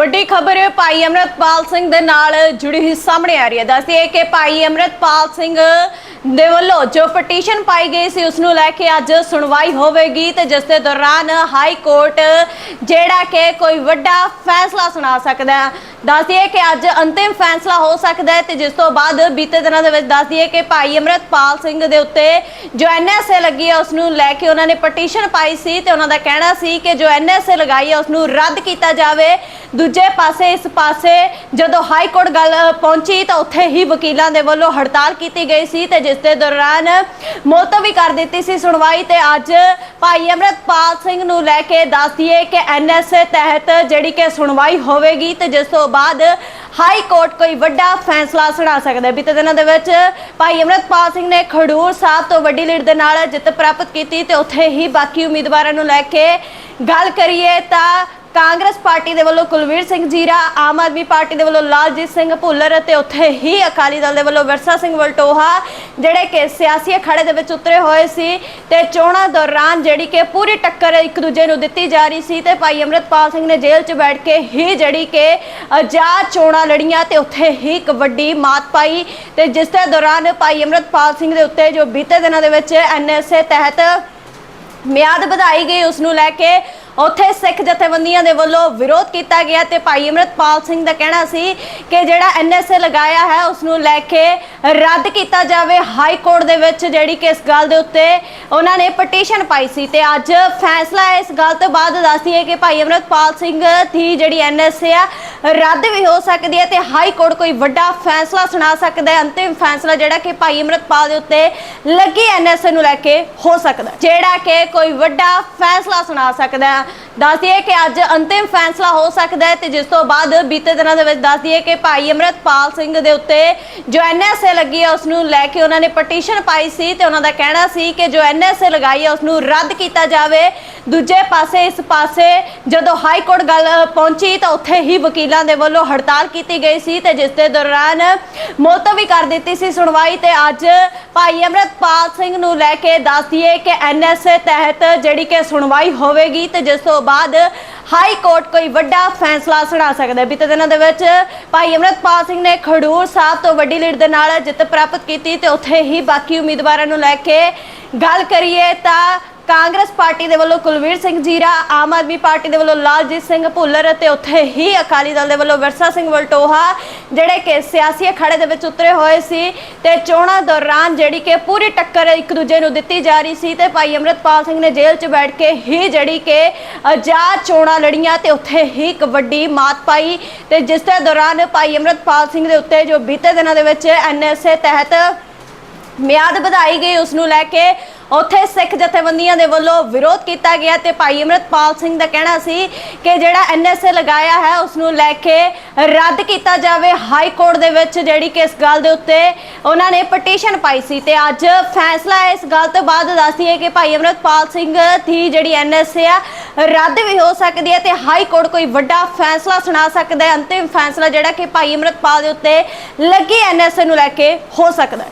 ਵੱਡੀ ਖਬਰ ਭਾਈ ਅਮਰਤਪਾਲ ਸਿੰਘ ਦੇ ਨਾਲ ਜੁੜੀ ਹੋਈ ਸਾਹਮਣੇ ਆ ਰਹੀ ਹੈ। ਦੱਸਦੀ ਹੈ ਕਿ ਭਾਈ ਅਮਰਤਪਾਲ ਸਿੰਘ ਦੇ ਵੱਲੋਂ ਜੋ ਪਟੀਸ਼ਨ ਪਾਈ ਗਈ ਸੀ, ਉਸ ਨੂੰ ਲੈ ਕੇ ਅੱਜ ਸੁਣਵਾਈ ਹੋਵੇਗੀ ਤੇ ਜਿਸ ਦੇ ਦੌਰਾਨ ਹਾਈ ਕੋਰਟ ਜਿਹੜਾ ਕਿ ਕੋਈ ਵੱਡਾ ਫੈਸਲਾ ਸੁਣਾ ਸਕਦਾ ਹੈ। ਦੱਸਦੀਏ ਕਿ ਅੱਜ ਅੰਤਿਮ ਫੈਸਲਾ ਹੋ ਸਕਦਾ ਹੈ ਤੇ ਜਿਸ ਤੋਂ ਬਾਅਦ ਬੀਤੇ ਦਿਨਾਂ ਦੇ ਵਿੱਚ ਦੱਸਦੀਏ ਕਿ ਭਾਈ ਅਮਰਤਪਾਲ ਸਿੰਘ ਦੇ ਉੱਤੇ ਜੋ ਐਨਐਸਏ ਲੱਗੀ ਹੈ ਉਸ ਨੂੰ ਲੈ ਕੇ ਉਹਨਾਂ ਨੇ ਪਟੀਸ਼ਨ ਪਾਈ ਸੀ ਤੇ ਉਹਨਾਂ ਦਾ ਕਹਿਣਾ ਸੀ ਕਿ ਜੋ ਐਨਐਸਏ ਲਗਾਈ ਹੈ ਉਸ ਨੂੰ ਰੱਦ ਕੀਤਾ ਜਾਵੇ। ਦੂਜੇ ਪਾਸੇ, ਇਸ ਪਾਸੇ ਜਦੋਂ ਹਾਈ ਕੋਰਟ ਗੱਲ ਪਹੁੰਚੀ ਤਾਂ ਉੱਥੇ ਹੀ ਵਕੀਲਾਂ ਦੇ ਵੱਲੋਂ ਹੜਤਾਲ ਕੀਤੀ ਗਈ ਸੀ ਤੇ ਜਿਸ ਦੇ ਦੌਰਾਨ ਮੁਲਤਵੀ ਕਰ ਦਿੱਤੀ ਸੀ ਸੁਣਵਾਈ ਤੇ ਅੱਜ ਭਾਈ ਅਮਰਤਪਾਲ ਸਿੰਘ ਨੂੰ ਲੈ ਕੇ ਦੱਸ ਦਈਏ ਕਿ ਐਨਐਸਏ ਤਹਿਤ ਜਿਹੜੀ ਕਿ ਸੁਣਵਾਈ ਹੋਵੇਗੀ ਤੇ ਜਿਸ ਤੋਂ ਬਾਅਦ ਹਾਈ ਕੋਰਟ ਕੋਈ ਵੱਡਾ ਫੈਸਲਾ ਸੁਣਾ ਸਕਦਾ ਹੈ। ਬੀਤੇ ਦਿਨਾਂ ਦੇ ਵਿੱਚ ਭਾਈ ਅਮਰਤਪਾਲ ਸਿੰਘ ਨੇ ਖਡੂਰ ਸਾਹਿਬ ਤੋਂ ਵੱਡੀ ਲੀਡ ਦੇ ਨਾਲ ਜਿੱਤ ਪ੍ਰਾਪਤ ਕੀਤੀ ਤੇ ਉੱਥੇ ਹੀ ਬਾਕੀ ਉਮੀਦਵਾਰਾਂ ਨੂੰ ਲੈ ਕੇ ਗੱਲ ਕਰੀਏ ਤਾਂ ਕਾਂਗਰਸ ਪਾਰਟੀ ਦੇ ਵੱਲੋਂ ਕੁਲਵੀਰ ਸਿੰਘ ਜੀਰਾ, ਆਮ ਆਦਮੀ ਪਾਰਟੀ ਦੇ ਵੱਲੋਂ ਲਾਲਜੀਤ ਸਿੰਘ ਭੁੱਲਰ ਅਤੇ ਉੱਥੇ ਹੀ ਅਕਾਲੀ ਦਲ ਦੇ ਵੱਲੋਂ ਵਿਰਸਾ ਸਿੰਘ ਵਲਟੋਹਾ, ਜਿਹੜੇ ਕਿ ਸਿਆਸੀ ਅਖਾੜੇ ਦੇ ਵਿੱਚ ਉਤਰੇ ਹੋਏ ਸੀ ਤੇ ਚੋਣਾਂ ਦੌਰਾਨ ਜਿਹੜੀ ਕਿ ਪੂਰੀ ਟੱਕਰ ਇੱਕ ਦੂਜੇ ਨੂੰ ਦਿੱਤੀ ਜਾ ਰਹੀ ਸੀ ਤੇ ਭਾਈ ਅਮਰਤਪਾਲ ਸਿੰਘ ਨੇ ਜੇਲ੍ਹ 'ਚ ਬੈਠ ਕੇ ਹੀ ਜਿਹੜੀ ਕਿ ਆਜ਼ਾਦ ਚੋਣਾਂ ਲੜੀਆਂ ਤੇ ਉੱਥੇ ਹੀ ਇੱਕ ਵੱਡੀ ਮਾਤ ਪਾਈ ਤੇ ਜਿਸ ਦੇ ਦੌਰਾਨ ਭਾਈ ਅਮਰਤਪਾਲ ਸਿੰਘ ਦੇ ਉੱਤੇ ਜੋ ਬੀਤੇ ਦਿਨਾਂ ਦੇ ਵਿੱਚ ਐਨਐਸਏ ਤਹਿਤ ਮਿਆਦ ਵਧਾਈ ਗਈ, ਉਸ ਨੂੰ ਲੈ ਕੇ ਉੱਥੇ ਸਿੱਖ ਜਥੇਬੰਦੀਆਂ ਦੇ ਵੱਲੋਂ ਵਿਰੋਧ ਕੀਤਾ ਗਿਆ ਤੇ ਭਾਈ ਅਮਰਤਪਾਲ ਸਿੰਘ ਦਾ ਕਹਿਣਾ ਸੀ ਕਿ ਜਿਹੜਾ ਐਨਐਸਏ ਲਗਾਇਆ ਹੈ ਉਸ ਨੂੰ ਲੈ ਕੇ ਰੱਦ ਕੀਤਾ ਜਾਵੇ ਹਾਈ ਕੋਰਟ ਦੇ ਵਿੱਚ, ਜਿਹੜੀ ਕਿ ਇਸ ਗੱਲ ਦੇ ਉੱਤੇ ਉਹਨਾਂ ਨੇ ਪਟੀਸ਼ਨ ਪਾਈ ਸੀ। ਤੇ ਅੱਜ ਫੈਸਲਾ ਇਸ ਗੱਲ ਤੋਂ ਬਾਅਦ ਦੱਸਦੀ ਹੈ ਕਿ ਭਾਈ ਅਮਰਤਪਾਲ ਸਿੰਘ ਦੀ ਜਿਹੜੀ ਐਨਐਸਏ ਆ, ਰੱਦ ਵੀ ਹੋ ਸਕਦੀ ਹੈ ਤੇ ਹਾਈ ਕੋਰਟ ਕੋਈ ਵੱਡਾ ਫੈਸਲਾ ਸੁਣਾ ਸਕਦਾ ਹੈ। ਅੰਤਿਮ ਫੈਸਲਾ ਜਿਹੜਾ ਕਿ ਭਾਈ ਅਮਰਤਪਾਲ ਦੇ ਉੱਤੇ ਲੱਗੀ ਐਨਐਸਏ ਨੂੰ ਲੈ ਕੇ ਹੋ ਸਕਦਾ ਜਿਹੜਾ ਕਿ ਕੋਈ ਵੱਡਾ ਫੈਸਲਾ ਸੁਣਾ ਸਕਦਾ ਹੈ। ਦੱਸ ਦਈਏ ਕਿ ਅੱਜ ਅੰਤਿਮ ਫੈਸਲਾ ਹੋ ਸਕਦਾ ਹੈ ਤੇ ਜਿਸ ਤੋਂ ਬਾਅਦ ਬੀਤੇ ਦਿਨਾਂ ਦੇ ਵਿੱਚ ਦੱਸ ਦਈਏ ਕਿ ਭਾਈ ਅਮਰਤਪਾਲ ਸਿੰਘ ਦੇ ਉੱਤੇ ਜੋ ਐਨਐਸਏ ਲੱਗੀ ਹੈ ਉਸ ਨੂੰ ਲੈ ਕੇ ਉਹਨਾਂ ਨੇ ਪਟੀਸ਼ਨ ਪਾਈ ਸੀ ਤੇ ਉਹਨਾਂ ਦਾ ਕਹਿਣਾ ਸੀ ਕਿ ਜੋ ਐਨਐਸਏ ਲਗਾਈ ਹੈ ਉਸ ਨੂੰ ਰੱਦ ਕੀਤਾ ਜਾਵੇ। ਦੂਜੇ ਪਾਸੇ, ਇਸ ਪਾਸੇ ਜਦੋਂ ਹਾਈ ਕੋਰਟ ਗੱਲ ਪਹੁੰਚੀ ਤਾਂ ਉੱਥੇ ਹੀ ਵਕੀਲਾਂ ਦੇ ਵੱਲੋਂ ਹੜਤਾਲ ਕੀਤੀ ਗਈ ਸੀ ਤੇ ਜਿਸ ਦੇ ਦੌਰਾਨ ਮੁਲਤਵੀ ਕਰ ਦਿੱਤੀ ਸੀ ਸੁਣਵਾਈ ਤੇ ਅੱਜ ਭਾਈ ਅਮਰਤਪਾਲ ਸਿੰਘ ਨੂੰ ਲੈ ਕੇ ਦੱਸ ਦਈਏ ਕਿ ਐਨਐਸਏ ਤਹਿਤ ਜਿਹੜੀ ਕਿ ਸੁਣਵਾਈ ਹੋਵੇਗੀ ਤੇ ਜਿਸ ਤੋਂ ਬਾਅਦ ਹਾਈ ਕੋਰਟ ਕੋਈ ਵੱਡਾ ਫੈਸਲਾ ਸੁਣਾ ਸਕਦਾ ਹੈ। ਬੀਤੇ ਦਿਨਾਂ ਦੇ ਵਿੱਚ ਭਾਈ ਅਮਰਤਪਾਲ ਸਿੰਘ ਨੇ ਖਡੂਰ ਸਾਹਿਬ ਤੋਂ ਵੱਡੀ ਲੀਡ ਦੇ ਨਾਲ ਜਿੱਤ ਪ੍ਰਾਪਤ ਕੀਤੀ ਤੇ ਉੱਥੇ ਹੀ ਬਾਕੀ ਉਮੀਦਵਾਰਾਂ ਨੂੰ ਲੈ ਕੇ ਗੱਲ ਕਰੀਏ ਤਾਂ ਕਾਂਗਰਸ ਪਾਰਟੀ ਦੇ ਵੱਲੋਂ ਕੁਲਵੀਰ ਸਿੰਘ ਜੀਰਾ, ਆਮ ਆਦਮੀ ਪਾਰਟੀ ਦੇ ਵੱਲੋਂ ਲਾਲਜੀਤ ਸਿੰਘ ਭੁੱਲਰ ਅਤੇ ਉੱਥੇ ਹੀ ਅਕਾਲੀ ਦਲ ਦੇ ਵੱਲੋਂ ਵਿਰਸਾ ਸਿੰਘ ਵਲਟੋਹਾ, ਜਿਹੜੇ ਕਿ ਸਿਆਸੀ ਅਖਾੜੇ ਦੇ ਵਿੱਚ ਉਤਰੇ ਹੋਏ ਸੀ ਤੇ ਚੋਣਾਂ ਦੌਰਾਨ ਜਿਹੜੀ ਕਿ ਪੂਰੀ ਟੱਕਰ ਇੱਕ ਦੂਜੇ ਨੂੰ ਦਿੱਤੀ ਜਾ ਰਹੀ ਸੀ ਤੇ ਭਾਈ ਅਮਰਤਪਾਲ ਸਿੰਘ ਨੇ ਜੇਲ੍ਹ 'ਚ ਬੈਠ ਕੇ ਹੀ ਜਿਹੜੀ ਕਿ ਆਜ਼ਾਦ ਚੋਣਾਂ ਲੜੀਆਂ ਤੇ ਉੱਥੇ ਹੀ ਇੱਕ ਵੱਡੀ ਮਾਤ ਪਾਈ ਤੇ ਜਿਸ ਦੇ ਦੌਰਾਨ ਭਾਈ ਅਮਰਤਪਾਲ ਸਿੰਘ ਦੇ ਉੱਤੇ ਜੋ ਬੀਤੇ ਦਿਨਾਂ ਦੇ ਵਿੱਚ ਐਨਐਸਏ ਤਹਿਤ ਮਿਆਦ ਵਧਾਈ ਗਈ, ਉਸ ਨੂੰ ਲੈ ਕੇ ਉੱਥੇ ਸਿੱਖ ਜਥੇਬੰਦੀਆਂ ਦੇ ਵੱਲੋਂ ਵਿਰੋਧ ਕੀਤਾ ਗਿਆ ਤੇ ਭਾਈ ਅਮਰਤਪਾਲ ਸਿੰਘ ਦਾ ਕਹਿਣਾ ਸੀ ਕਿ ਜਿਹੜਾ ਐਨਐਸਏ ਲਗਾਇਆ ਹੈ ਉਸ ਨੂੰ ਲੈ ਕੇ ਰੱਦ ਕੀਤਾ ਜਾਵੇ ਹਾਈ ਕੋਰਟ ਦੇ ਵਿੱਚ, ਜਿਹੜੀ ਕਿ ਇਸ ਗੱਲ ਦੇ ਉੱਤੇ ਉਹਨਾਂ ਨੇ ਪਟੀਸ਼ਨ ਪਾਈ ਸੀ। ਤੇ ਅੱਜ ਫੈਸਲਾ ਇਸ ਗੱਲ ਤੋਂ ਬਾਅਦ ਦੱਸਦੀ ਹੈ ਕਿ ਭਾਈ ਅਮਰਤਪਾਲ ਸਿੰਘ ਦੀ ਜਿਹੜੀ ਐਨਐਸਏ ਆ, ਰੱਦ ਵੀ ਹੋ ਸਕਦੀ ਹੈ ਤੇ ਹਾਈ ਕੋਰਟ ਕੋਈ ਵੱਡਾ ਫੈਸਲਾ ਸੁਣਾ ਸਕਦਾ ਹੈ। ਅੰਤਿਮ ਫੈਸਲਾ ਜਿਹੜਾ ਕਿ ਭਾਈ ਅਮਰਤਪਾਲ ਦੇ ਉੱਤੇ ਲੱਗੀ ਐਨਐਸਏ ਨੂੰ ਲੈ ਕੇ ਹੋ ਸਕਦਾ ਹੈ।